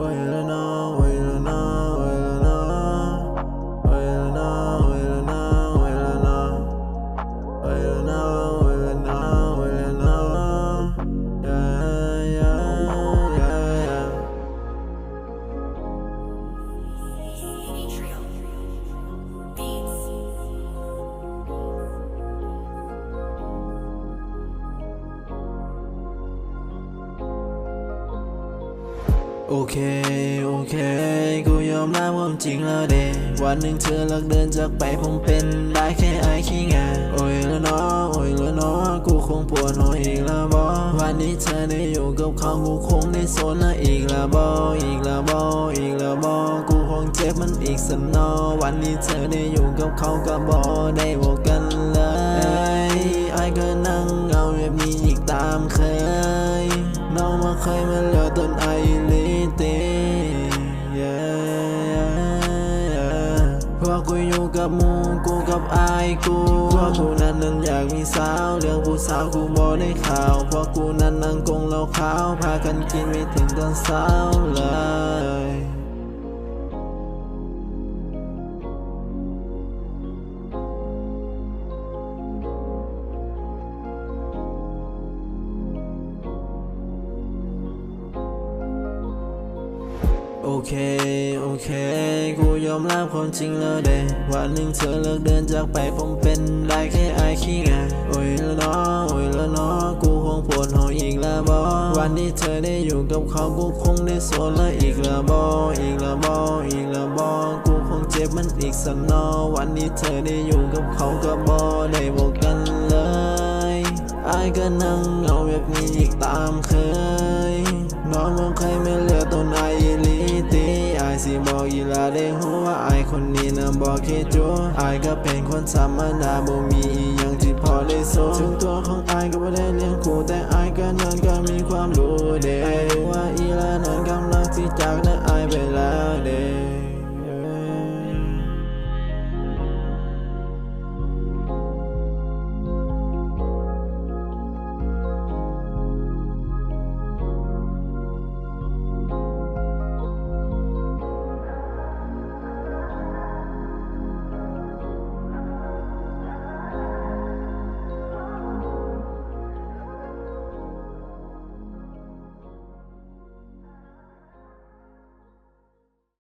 Boy, you don't know. โอเค โอเค กูยอมรับความจริงแล้วเดวันหนึ่งเธอเลิกเดินจากไปผมเป็นได้แค่ไอ้ขี้งาโอ้ยแล้วนาะโอ้ยแล้วนาะกูคงปวดหัวอีกแล้วบอวันนี้เธอได้อยู่กับเขากูคงได้สนละอีกแล้วบออีกแล้วบออีกแล้วบอกูคงเจ็บมันอีกสันนอวันนี้เธอได้อยู่กับเขาก็บอได้บอกกันเลยไอ้ก็นั่งเงาแบบนี้อีกตามเคยน้องมาเคยมาเลือต้นไอเล กูอยู่กับมูกูกับไอกูเพราะกูนั้นนั้นอยากมีสาวเรื่องผู้สาวกูบอได้ข่าวเพราะกูนั้นนั่งกงเหล้าขาวพากันกินไม่ถึงตอนเช้าเลย เค โอเค กูยอมรับความจริงแล้วเดวันหนึ่งเธอเลิกเดินจากไปผมเป็นได้แค่ไอายขี้งาโอ้ยล้วเนาโอ้ยล้วเนากูคงปวดหัวอีกแล้วบอวันที่เธอได้อยู่กับเขากูคงได้โซนละอีกแล้วบออีกแล้วบออีกแล้วบอกูคงเจ็บมันอีกสันนอวันนี้เธอได้อยู่กับเขาก็บอได้บอกกันเลยไอ้ายก็นั่งเหงาแบบนี้อีกตามเคยน้องมองใครไม่เหลือต้ ลาได้หัวไอายคนนี้นะบอกแค่จัวไอายก็เป็นคนธรรมดาบ่มีอีหยังที่พอได้โซถึงตัวของไอายก็ไม่ได้เลี้ยงคู่แต่ไอายก็นั้นก็มีความรู้เด้ไอรู้ว่าอีลานั้นกำลังที่จากนั้นไอายไปแล้วเด้